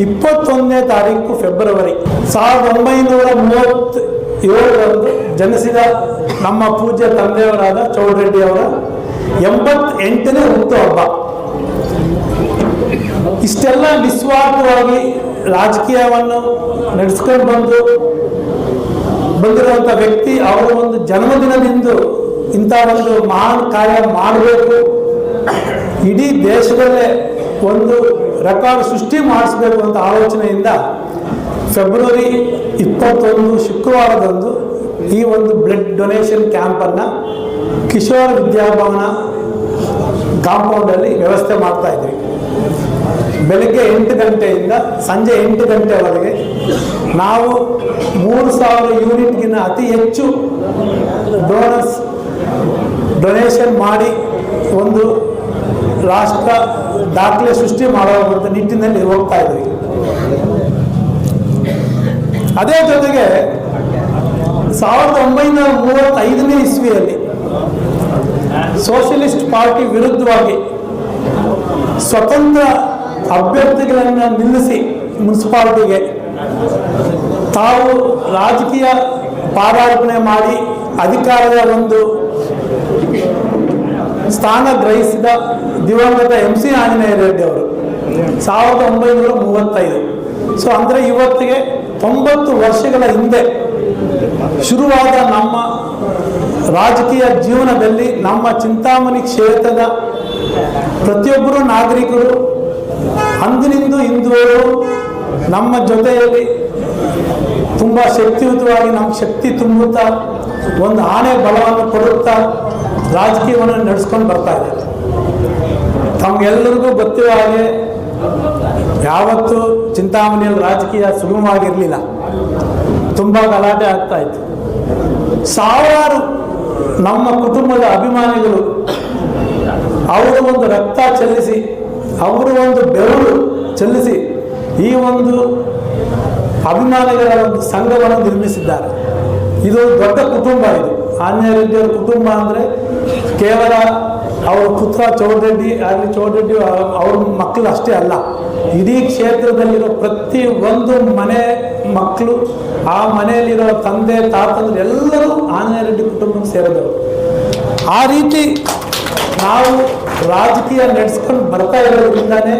ಇಪ್ಪತ್ತೊಂದನೇ ತಾರೀಕು ಫೆಬ್ರವರಿ ಸಾವಿರದ ಒಂಬೈನೂರ ಮೂವತ್ತ ಏಳರಂದು ಜನಿಸಿದ ನಮ್ಮ ಪೂಜ್ಯ ತಂದೆಯವರಾದ ಚೌಡರೆಡ್ಡಿ ಅವರ ಎಂಬತ್ತೆಂಟನೇ ಹುಟ್ಟುಹಬ್ಬ ಇಷ್ಟೆಲ್ಲ ನಿಸ್ವಾರ್ಥವಾಗಿ ರಾಜಕೀಯವನ್ನು ನಡೆಸ್ಕೊಂಡು ಬಂದು ಬಂದಿರುವಂಥ ವ್ಯಕ್ತಿ ಅವರ ಒಂದು ಜನ್ಮದಿನದಿಂದು ಇಂಥ ಒಂದು ಮಹಾನ್ ಕಾರ್ಯ ಮಾಡಬೇಕು. ಇಡೀ ದೇಶದಲ್ಲೇ ಒಂದು ರೆಕಾರ್ಡ್ ಸೃಷ್ಟಿ ಮಾಡಿಸ್ಬೇಕು ಅಂತ ಆಲೋಚನೆಯಿಂದ ಫೆಬ್ರವರಿ ಇಪ್ಪತ್ತೊಂದು ಶುಕ್ರವಾರದಂದು ಈ ಒಂದು ಬ್ಲಡ್ ಡೊನೇಷನ್ ಕ್ಯಾಂಪನ್ನು ಕಿಶೋರ್ ವಿದ್ಯಾಭವನ ಕಾಂಪೌಂಡಲ್ಲಿ ವ್ಯವಸ್ಥೆ ಮಾಡ್ತಾ ಇದ್ವಿ. ಬೆಳಗ್ಗೆ ಎಂಟು ಗಂಟೆಯಿಂದ ಸಂಜೆ ಎಂಟು ಗಂಟೆವರೆಗೆ ನಾವು ಮೂರು ಸಾವಿರ ಯೂನಿಟ್ಗಿಂತ ಅತಿ ಹೆಚ್ಚು ಡೋನರ್ಸ್ ಡೊನೇಷನ್ ಮಾಡಿ ಒಂದು ರಾಷ್ಟ್ರ ದಾಖಲೆ ಸೃಷ್ಟಿ ಮಾಡುವಂಥ ನಿಟ್ಟಿನಲ್ಲಿ ಹೋಗ್ತಾ ಇದ್ರಿ ಅದೇ ಜೊತೆಗೆ ಸಾವಿರದ ಒಂಬೈನೂರ ಮೂವತ್ತೈದನೇ ಇಸ್ವಿಯಲ್ಲಿ ಸೋಷಲಿಸ್ಟ್ ಪಾರ್ಟಿ ವಿರುದ್ಧವಾಗಿ ಸ್ವತಂತ್ರ ಅಭ್ಯರ್ಥಿಗಳನ್ನು ನಿಲ್ಲಿಸಿ ಮುನ್ಸಿಪಾಲಿಟಿಗೆ ತಾವು ರಾಜಕೀಯ ಪಾದಾರ್ಪಣೆ ಮಾಡಿ ಅಧಿಕಾರದ ಒಂದು ಸ್ಥಾನ ಗ್ರಹಿಸಿದ ದಿವಂಗತ ಎಂ ಸಿ ಆಂಜನೇಯ ರೆಡ್ಡಿ ಅವರು. ಸಾವಿರದ ಒಂಬೈನೂರ ಮೂವತ್ತೈದು. ಸೊ ಅಂದರೆ ಇವತ್ತಿಗೆ ತೊಂಬತ್ತು ವರ್ಷಗಳ ಹಿಂದೆ ಶುರುವಾದ ನಮ್ಮ ರಾಜಕೀಯ ಜೀವನದಲ್ಲಿ ನಮ್ಮ ಚಿಂತಾಮಣಿ ಕ್ಷೇತ್ರದ ಪ್ರತಿಯೊಬ್ಬರು ನಾಗರಿಕರು, ಅಂದಿನಿಂದ ಇಂದುವರೆಗೂ ನಮ್ಮ ಜೊತೆಯಲ್ಲಿ ತುಂಬ ಶಕ್ತಿಯುತವಾಗಿ ನಮ್ಮ ಶಕ್ತಿ ತುಂಬುತ್ತಾ, ಒಂದು ಆಣೆ ಬಲವನ್ನು ಕೊಡುತ್ತಾ ರಾಜಕೀಯವನ್ನು ನಡೆಸ್ಕೊಂಡು ಬರ್ತಾ ಇದೆ ತಮಗೆಲ್ಲರಿಗೂ ಗೊತ್ತಿರೋ ಹಾಗೆ ಯಾವತ್ತೂ ಚಿಂತಾಮಣಿಯಲ್ಲಿ ರಾಜಕೀಯ ಸುಗಮವಾಗಿರಲಿಲ್ಲ. ತುಂಬ ಗಲಾಟೆ ಆಗ್ತಾ ಇತ್ತು. ಸಾವಿರಾರು ನಮ್ಮ ಕುಟುಂಬದ ಅಭಿಮಾನಿಗಳು ಅವರು ಒಂದು ರಕ್ತ ಚೆಲ್ಲಿಸಿ, ಅವರು ಒಂದು ಬೆವರು ಚೆಲ್ಲಿಸಿ ಈ ಒಂದು ಅಭಿಮಾನಿಗಳ ಒಂದು ಸಂಘವನ್ನು ನಿರ್ಮಿಸಿದ್ದಾರೆ. ಇದು ದೊಡ್ಡ ಕುಟುಂಬ ಇದು. ಆಂಜನೇಯ ರೆಡ್ಡಿಯವರ ಕುಟುಂಬ ಅಂದರೆ ಕೇವಲ ಅವರ ಪುತ್ರ ಚೌಡರೆಡ್ಡಿ ಆಗಲಿ ಚೌಡರೆಡ್ಡಿ ಅವ್ರ ಮಕ್ಕಳು ಅಷ್ಟೇ ಅಲ್ಲ. ಇಡೀ ಕ್ಷೇತ್ರದಲ್ಲಿರೋ ಪ್ರತಿ ಒಂದು ಮನೆ ಮಕ್ಕಳು ಆ ಮನೆಯಲ್ಲಿರೋ ತಂದೆ, ತಾತಂದ್ರು ಎಲ್ಲರೂ ಆಂಜನೇಯ ರೆಡ್ಡಿ ಕುಟುಂಬಕ್ಕೆ ಸೇರಿದವರು. ಆ ರೀತಿ ನಾವು ರಾಜಕೀಯ ನಡೆಸ್ಕೊಂಡು ಬರ್ತಾ ಇರೋದ್ರಿಂದಾನೇ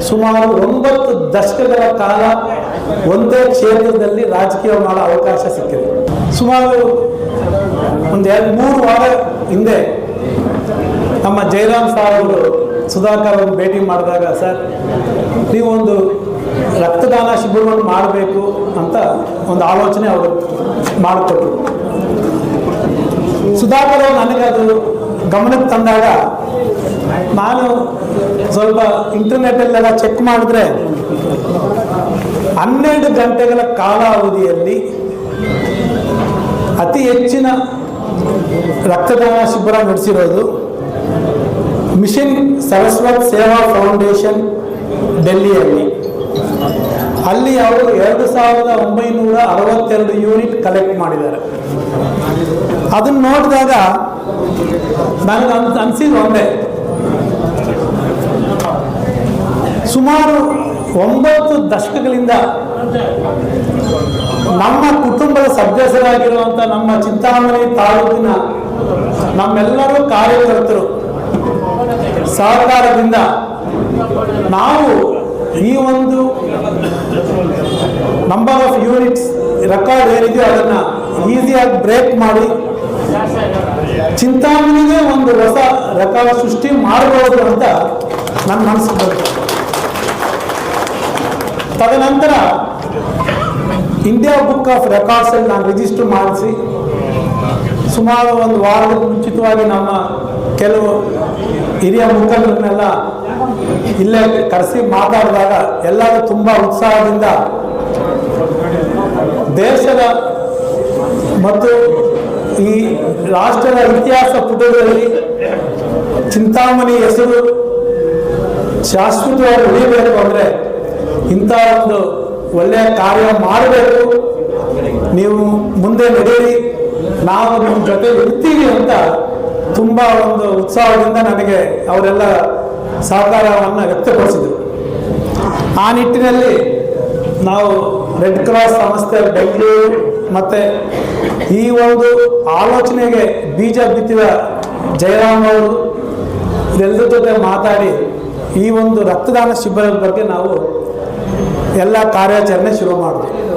ಸುಮಾರು ಒಂಬತ್ತು ದಶಕಗಳ ಕಾಲ ಒಂದೇ ಕ್ಷೇತ್ರದಲ್ಲಿ ರಾಜಕೀಯ ಮಾಡೋ ಅವಕಾಶ ಸಿಕ್ಕಿದೆ. ಸುಮಾರು ಒಂದು ಎರಡು ಮೂರು ವಾರ ಹಿಂದೆ ನಮ್ಮ ಜಯರಾಮ್ ಸಾಹೇಬರು ಸುಧಾಕರ್ ಅವ್ರನ್ನ ಭೇಟಿ ಮಾಡಿದಾಗ, ಸರ್, ನೀವೊಂದು ರಕ್ತದಾನ ಶಿಬಿರವನ್ನು ಮಾಡಬೇಕು ಅಂತ ಒಂದು ಆಲೋಚನೆ ಅವರು ಮಾಡಿಕೊಟ್ರು. ಸುಧಾಕರ್ ಅವರು ನನಗೆ ಅದು ಗಮನಕ್ಕೆ ತಂದಾಗ, ನಾನು ಸ್ವಲ್ಪ ಇಂಟರ್ನೆಟ್ಟಲ್ಲೆಲ್ಲ ಚೆಕ್ ಮಾಡಿದ್ರೆ ಹನ್ನೆರಡು ಗಂಟೆಗಳ ಕಾಲಾವಧಿಯಲ್ಲಿ ಅತಿ ಹೆಚ್ಚಿನ ರಕ್ತದಾನ ಶಿಬಿರ ನಡೆಸಿರೋದು ಮಿಷನ್ ಸರಸ್ವತ್ ಸೇವಾ ಫೌಂಡೇಶನ್ ಡೆಲ್ಲಿಯಲ್ಲಿ. ಅಲ್ಲಿ ಅವರು ಎರಡು ಸಾವಿರದ ಒಂಬೈನೂರ ಅರವತ್ತೆರಡು ಯೂನಿಟ್ ಕಲೆಕ್ಟ್ ಮಾಡಿದ್ದಾರೆ. ಅದನ್ನು ನೋಡಿದಾಗ ನನಗೆ ಅನ್ ಅನಿಸಿದ ಒಂದೇ. ಸುಮಾರು ಒಂಬತ್ತು ದಶಕಗಳಿಂದ ನಮ್ಮ ಕುಟುಂಬದ ಸದಸ್ಯರಾಗಿರುವಂಥ ನಮ್ಮ ಚಿಂತಾಮಣಿ ತಾಲೂಕಿನ ನಮ್ಮೆಲ್ಲರೂ ಕಾರ್ಯಕರ್ತರು. ಸಹಕಾರದಿಂದ ನಾವು ಈ ಒಂದು ನಂಬರ್ ಆಫ್ ಯೂನಿಟ್ಸ್ ರೆಕಾರ್ಡ್ ಏನಿದೆಯೋ ಅದನ್ನು ಈಸಿಯಾಗಿ ಬ್ರೇಕ್ ಮಾಡಿ ಚಿಂತಾಮಣಿಗೆ ಒಂದು ಹೊಸ ರೆಕಾರ್ಡ್ ಸೃಷ್ಟಿ ಮಾಡಬಹುದು ಅಂತ ನನ್ನ ಮನಸ್ಸಿಗೆ ಬಂತು ತದನಂತರ ಇಂಡಿಯಾ ಬುಕ್ ಆಫ್ ರೆಕಾರ್ಡ್ಸಲ್ಲಿ ನಾನು ರಿಜಿಸ್ಟರ್ ಮಾಡಿಸಿ, ಸುಮಾರು ಒಂದು ವಾರದ ಮುಂಚಿತವಾಗಿ ನಮ್ಮ ಕೆಲವು ಹಿರಿಯ ಮುಖಂಡರನ್ನೆಲ್ಲ ಇಲ್ಲೇ ಕರೆಸಿ ಮಾತಾಡಿದಾಗ ಎಲ್ಲರೂ ತುಂಬ ಉತ್ಸಾಹದಿಂದ ದೇಶದ ಮತ್ತು ಈ ರಾಷ್ಟ್ರದ ಇತಿಹಾಸ ಪುಟದಲ್ಲಿ ಚಿಂತಾಮಣಿ ಹೆಸರು ಶಾಶ್ವತವಾಗಿ ಉಳಿಬೇಕು ಅಂದರೆ ಇಂಥ ಒಂದು ಒಳ್ಳೆಯ ಕಾರ್ಯ ಮಾಡಬೇಕು. ನೀವು ಮುಂದೆ ನಡೆಯಿರಿ. ನಾವು ನಿಮ್ಮ ಜೊತೆ ಇರ್ತೀವಿ ಅಂತ ತುಂಬ ಒಂದು ಉತ್ಸಾಹದಿಂದ ನನಗೆ ಅವರೆಲ್ಲ ಸಹಕಾರವನ್ನು ವ್ಯಕ್ತಪಡಿಸಿದರು. ಆ ನಿಟ್ಟಿನಲ್ಲಿ ನಾವು ರೆಡ್ ಕ್ರಾಸ್ ಸಂಸ್ಥೆ ಬೆಂಗಳೂರು ಮತ್ತು ಈ ಒಂದು ಆಲೋಚನೆಗೆ ಬೀಜ ಬಿತ್ತಿದ ಜಯರಾಮ್ ಅವರು ಇದೆಲ್ಲರ ಜೊತೆ ಮಾತಾಡಿ ಈ ಒಂದು ರಕ್ತದಾನ ಶಿಬಿರದ ಬಗ್ಗೆ ನಾವು ಎಲ್ಲ ಕಾರ್ಯಾಚರಣೆ ಶುರು ಮಾಡಿದ್ವಿ